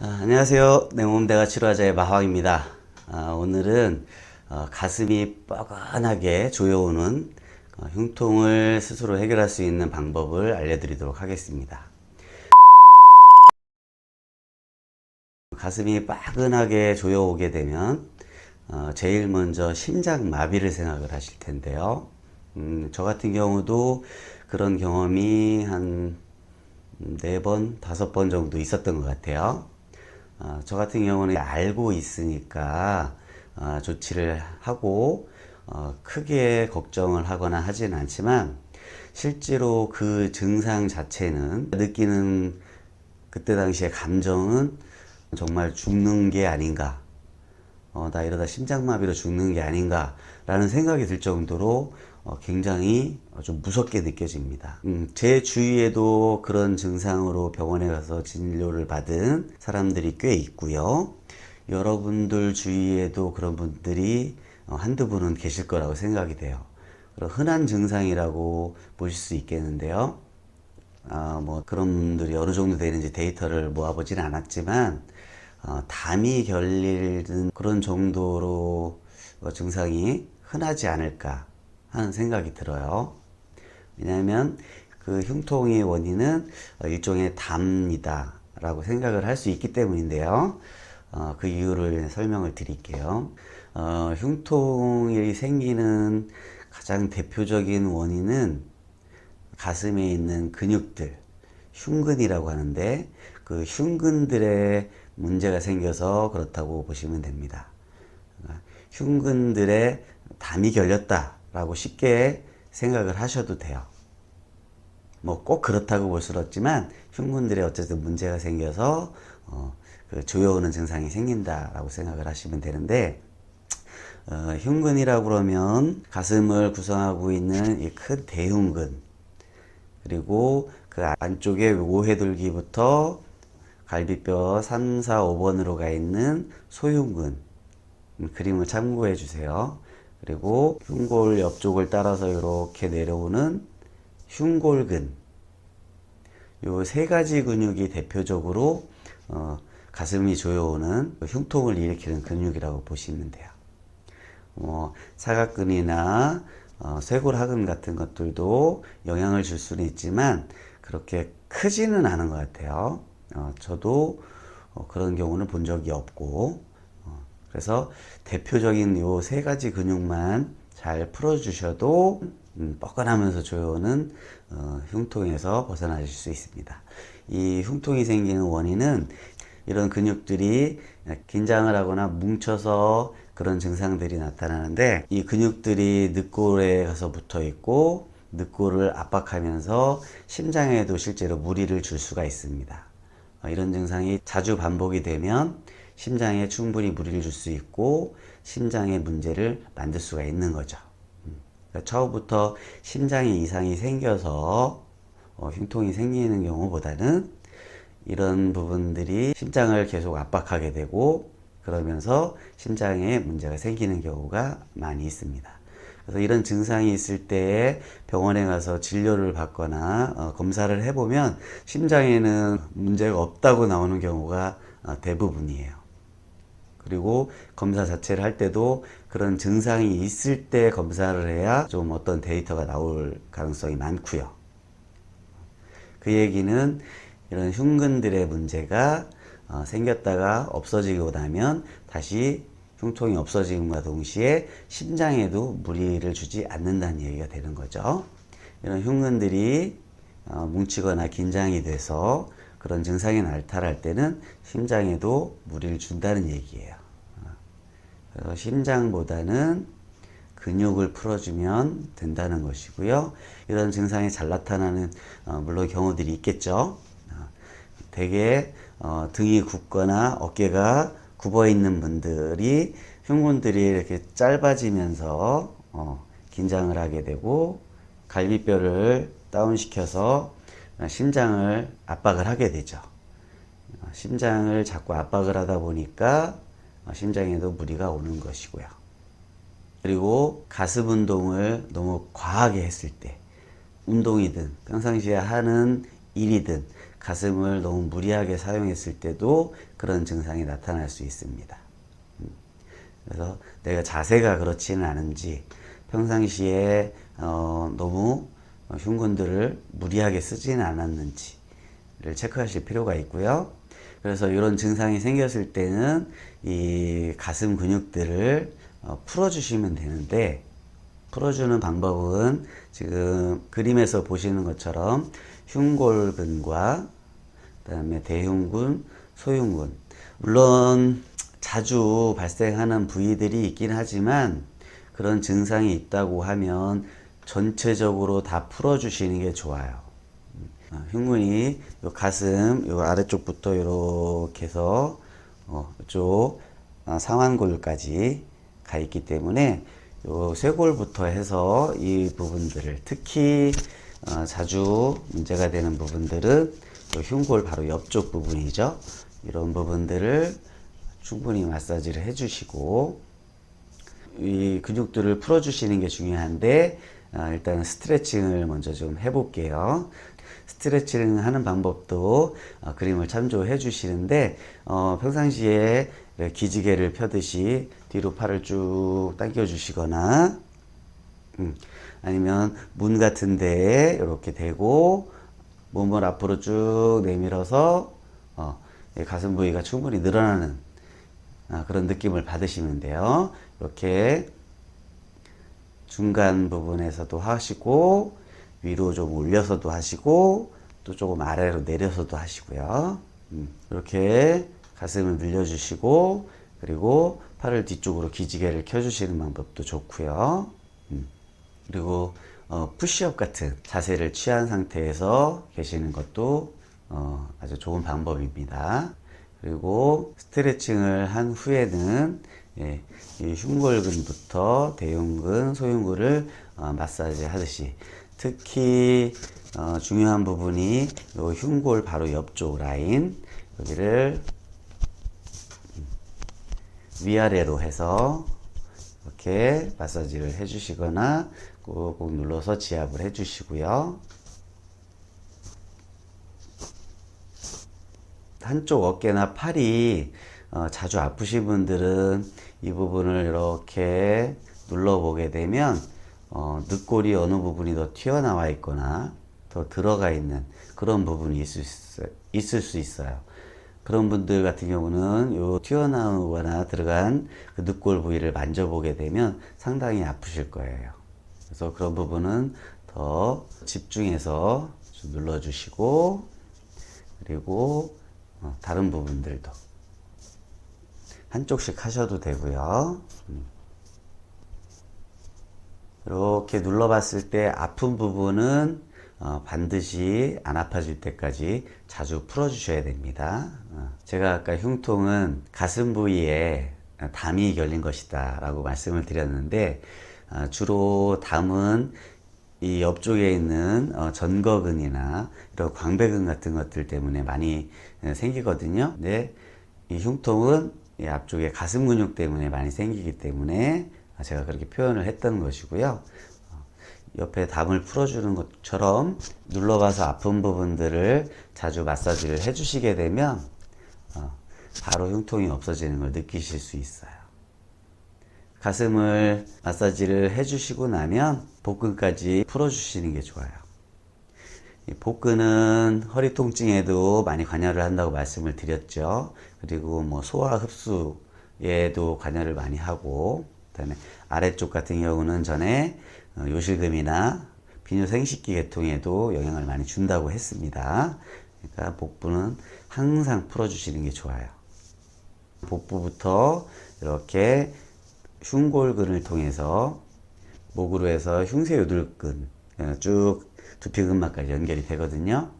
아, 안녕하세요. 내 몸 내가 치료하자의 마황입니다. 아, 오늘은 어, 가슴이 뻐근하게 조여오는 어, 흉통을 스스로 해결할 수 있는 방법을 알려드리도록 하겠습니다. 가슴이 빠근하게 조여오게 되면 어, 제일 먼저 심장 마비를 생각을 하실 텐데요. 음, 저 같은 경우도 그런 경험이 한 네 번, 다섯 번 정도 있었던 것 같아요. 어, 저 같은 경우는 알고 있으니까 어, 조치를 하고 어, 크게 걱정을 하거나 하지는 않지만 실제로 그 증상 자체는 느끼는 그때 당시의 감정은 정말 죽는 게 아닌가 어, 나 이러다 심장마비로 죽는 게 아닌가 라는 생각이 들 정도로 어, 굉장히 어, 좀 무섭게 느껴집니다. 음, 제 주위에도 그런 증상으로 병원에 가서 진료를 받은 사람들이 꽤 있고요. 여러분들 주위에도 그런 분들이 어, 한두 분은 계실 거라고 생각이 돼요. 그런 흔한 증상이라고 보실 수 있겠는데요. 아, 뭐 그런 분들이 어느 정도 되는지 데이터를 모아보지는 않았지만 어, 담이 결리는 그런 정도로 어, 증상이 흔하지 않을까 하는 생각이 들어요. 왜냐하면 그 흉통의 원인은 어, 일종의 담이다 라고 생각을 할 수 있기 때문인데요. 어, 그 이유를 설명을 드릴게요. 어, 흉통이 생기는 가장 대표적인 원인은 가슴에 있는 근육들, 흉근이라고 하는데 그 흉근들의 문제가 생겨서 그렇다고 보시면 됩니다. 그러니까 흉근들의 담이 결렸다 라고 쉽게 생각을 하셔도 돼요. 뭐 꼭 그렇다고 볼 수는 없지만 흉근들에 어쨌든 문제가 생겨서 어, 그 조여오는 증상이 생긴다라고 생각을 하시면 되는데 어, 흉근이라고 그러면 가슴을 구성하고 있는 이 큰 대흉근 그리고 그 안쪽에 오해돌기부터 갈비뼈 3, 4, 5번으로 가 있는 소흉근 음, 그림을 참고해 주세요. 그리고 흉골 옆쪽을 따라서 이렇게 내려오는 흉골근 요 세 가지 근육이 대표적으로 어, 가슴이 조여오는 흉통을 일으키는 근육이라고 보시면 돼요. 뭐 사각근이나 어, 쇄골하근 같은 것들도 영향을 줄 수는 있지만 그렇게 크지는 않은 것 같아요. 어, 저도 어, 그런 경우는 본 적이 없고 어, 그래서 대표적인 요 세 가지 근육만 잘 풀어주셔도 음, 뻐근하면서 조여오는 어, 흉통에서 벗어나실 수 있습니다. 이 흉통이 생기는 원인은 이런 근육들이 긴장을 하거나 뭉쳐서 그런 증상들이 나타나는데 이 근육들이 늑골에 가서 붙어 있고 늑골을 압박하면서 심장에도 실제로 무리를 줄 수가 있습니다. 어, 이런 증상이 자주 반복이 되면 심장에 충분히 무리를 줄 수 있고 심장에 문제를 만들 수가 있는 거죠. 음, 그러니까 처음부터 심장에 이상이 생겨서 어, 흉통이 생기는 경우보다는 이런 부분들이 심장을 계속 압박하게 되고 그러면서 심장에 문제가 생기는 경우가 많이 있습니다. 그래서 이런 증상이 있을 때 병원에 가서 진료를 받거나 어, 검사를 해보면 심장에는 문제가 없다고 나오는 경우가 어, 대부분이에요. 그리고 검사 자체를 할 때도 그런 증상이 있을 때 검사를 해야 좀 어떤 데이터가 나올 가능성이 많고요. 그 얘기는 이런 흉근들의 문제가 어, 생겼다가 없어지고 나면 다시 흉통이 없어짐과 동시에 심장에도 무리를 주지 않는다는 얘기가 되는 거죠. 이런 흉근들이 어, 뭉치거나 긴장이 돼서 그런 증상이 나타날 때는 심장에도 무리를 준다는 얘기예요. 어, 그래서 심장보다는 근육을 풀어주면 된다는 것이고요. 이런 증상이 잘 나타나는 어, 물론 경우들이 있겠죠. 어, 대개 어, 등이 굽거나 어깨가 굽어 있는 분들이 흉근들이 이렇게 짧아지면서 어, 긴장을 하게 되고 갈비뼈를 다운시켜서 심장을 압박을 하게 되죠. 어, 심장을 자꾸 압박을 하다 보니까 어, 심장에도 무리가 오는 것이고요. 그리고 가슴 운동을 너무 과하게 했을 때 운동이든 평상시에 하는 일이든 가슴을 너무 무리하게 사용했을 때도 그런 증상이 나타날 수 있습니다. 음. 그래서 내가 자세가 그렇지는 않은지 평상시에 어, 너무 흉근들을 무리하게 쓰지는 않았는지를 체크하실 필요가 있고요. 그래서 이런 증상이 생겼을 때는 이 가슴 근육들을 어, 풀어주시면 되는데 풀어주는 방법은 지금 그림에서 보시는 것처럼 흉골근과 그다음에 대흉근, 소흉근 물론 자주 발생하는 부위들이 있긴 하지만 그런 증상이 있다고 하면 전체적으로 다 풀어주시는 게 좋아요. 어, 흉근이 요 가슴 요 아래쪽부터 이렇게 해서 어, 이쪽 어, 상완골까지 가 있기 때문에 요 쇄골부터 해서 이 부분들을 특히 어, 자주 문제가 되는 부분들은 요 흉골 바로 옆쪽 부분이죠. 이런 부분들을 충분히 마사지를 해주시고 이 근육들을 풀어주시는 게 중요한데 어, 일단 스트레칭을 먼저 좀 해볼게요. 스트레칭 하는 방법도 어, 그림을 참조해 주시는데 어, 평상시에 기지개를 펴듯이 뒤로 팔을 쭉 당겨 주시거나 음, 아니면 문 같은 데에 이렇게 대고 몸을 앞으로 쭉 내밀어서 어, 이 가슴 부위가 충분히 늘어나는 아, 그런 느낌을 받으시면 돼요. 이렇게 중간 부분에서도 하시고 위로 좀 올려서도 하시고 또 조금 아래로 내려서도 하시고요. 음, 이렇게 가슴을 늘려주시고 그리고 팔을 뒤쪽으로 기지개를 켜주시는 방법도 좋고요. 음, 그리고 어, 푸시업 같은 자세를 취한 상태에서 계시는 것도 어, 아주 좋은 방법입니다. 그리고 스트레칭을 한 후에는 예, 이 흉골근부터 대흉근, 소흉근을 어, 마사지 하듯이 특히 어, 중요한 부분이 요 흉골 바로 옆쪽 라인 여기를 위아래로 해서 이렇게 마사지를 해주시거나 꾹꾹 눌러서 지압을 해주시고요. 한쪽 어깨나 팔이 어, 자주 아프신 분들은 이 부분을 이렇게 눌러보게 되면 어, 늑골이 어느 부분이 더 튀어나와 있거나 더 들어가 있는 그런 부분이 있을 수, 있을 수 있어요. 그런 분들 같은 경우는 요 튀어나오거나 들어간 그 늑골 부위를 만져보게 되면 상당히 아프실 거예요. 그래서 그런 부분은 더 집중해서 좀 눌러주시고 그리고 어, 다른 부분들도 한쪽씩 하셔도 되고요. 음. 이렇게 눌러봤을 때 아픈 부분은 어, 반드시 안 아파질 때까지 자주 풀어주셔야 됩니다. 어, 제가 아까 흉통은 가슴 부위에 담이 결린 것이다 라고 말씀을 드렸는데 어, 주로 담은 이 옆쪽에 있는 어, 전거근이나 이런 광배근 같은 것들 때문에 많이 어, 생기거든요. 근데 이 흉통은 이 앞쪽에 가슴 근육 때문에 많이 생기기 때문에 제가 그렇게 표현을 했던 것이고요. 어, 옆에 담을 풀어주는 것처럼 눌러봐서 아픈 부분들을 자주 마사지를 해주시게 되면 어, 바로 흉통이 없어지는 걸 느끼실 수 있어요. 가슴을 마사지를 해주시고 나면 복근까지 풀어주시는 게 좋아요. 이 복근은 허리 통증에도 많이 관여를 한다고 말씀을 드렸죠. 그리고 뭐 소화 흡수에도 관여를 많이 하고, 그다음에 아래쪽 같은 경우는 전에 어, 요실금이나 비뇨 생식기 계통에도 영향을 많이 준다고 했습니다. 그러니까 복부는 항상 풀어주시는 게 좋아요. 복부부터 이렇게 흉골근을 통해서 목으로 해서 흉쇄 요들근 어, 쭉 두피근막까지 연결이 되거든요.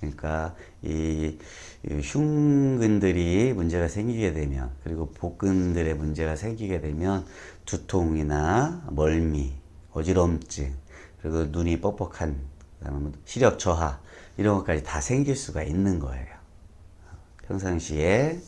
그러니까 이, 이 흉근들이 문제가 생기게 되면 그리고 복근들의 문제가 생기게 되면 두통이나 멀미, 어지럼증 그리고 눈이 뻑뻑한 그다음에 시력 저하 이런 것까지 다 생길 수가 있는 거예요. 평상시에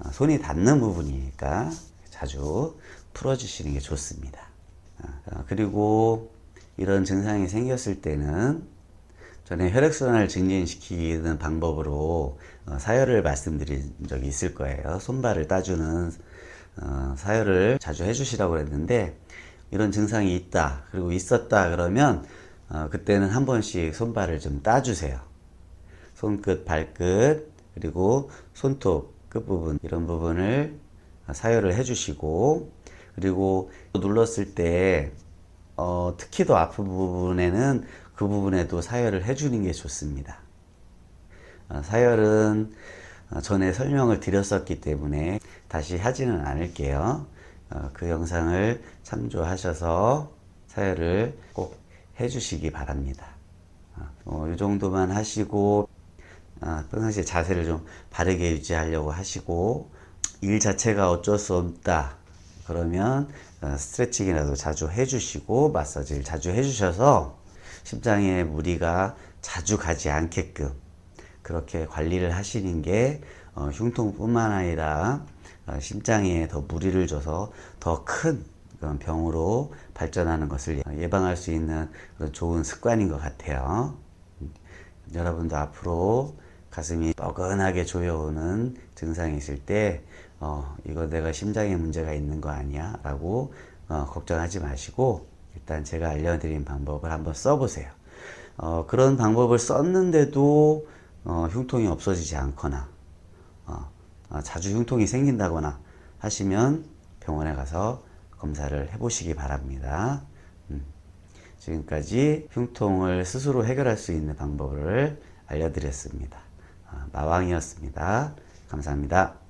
어, 손이 닿는 부분이니까 자주 풀어주시는 게 좋습니다. 어, 그리고 이런 증상이 생겼을 때는 전에 혈액순환을 증진시키는 방법으로 어, 사열을 말씀드린 적이 있을 거예요. 손발을 따주는 어, 사열을 자주 해주시라고 했는데 이런 증상이 있다 그리고 있었다 그러면 어, 그때는 한 번씩 손발을 좀 따주세요. 손끝, 발끝 그리고 손톱 끝부분 이런 부분을 사열을 해주시고 그리고 눌렀을 때 어, 특히 더 아픈 부분에는 그 부분에도 사열을 해주는 게 좋습니다. 어, 사열은 어, 전에 설명을 드렸었기 때문에 다시 하지는 않을게요. 어, 그 영상을 참조하셔서 사열을 꼭 해주시기 바랍니다. 어, 이 정도만 하시고 아, 평상시에 자세를 좀 바르게 유지하려고 하시고 일 자체가 어쩔 수 없다 그러면 어, 스트레칭이라도 자주 해주시고 마사지를 자주 해주셔서 심장에 무리가 자주 가지 않게끔 그렇게 관리를 하시는 게 어, 흉통뿐만 아니라 어, 심장에 더 무리를 줘서 더 큰 그런 병으로 발전하는 것을 예방할 수 있는 좋은 습관인 것 같아요. 여러분도 앞으로 가슴이 뻐근하게 조여오는 증상이 있을 때, 어, 이거 내가 심장에 문제가 있는 거 아니야? 라고 어, 걱정하지 마시고, 일단 제가 알려드린 방법을 한번 써보세요. 어, 그런 방법을 썼는데도 어, 흉통이 없어지지 않거나, 어, 어, 자주 흉통이 생긴다거나 하시면 병원에 가서 검사를 해보시기 바랍니다. 음. 지금까지 흉통을 스스로 해결할 수 있는 방법을 알려드렸습니다. 아, 마왕이었습니다. 감사합니다.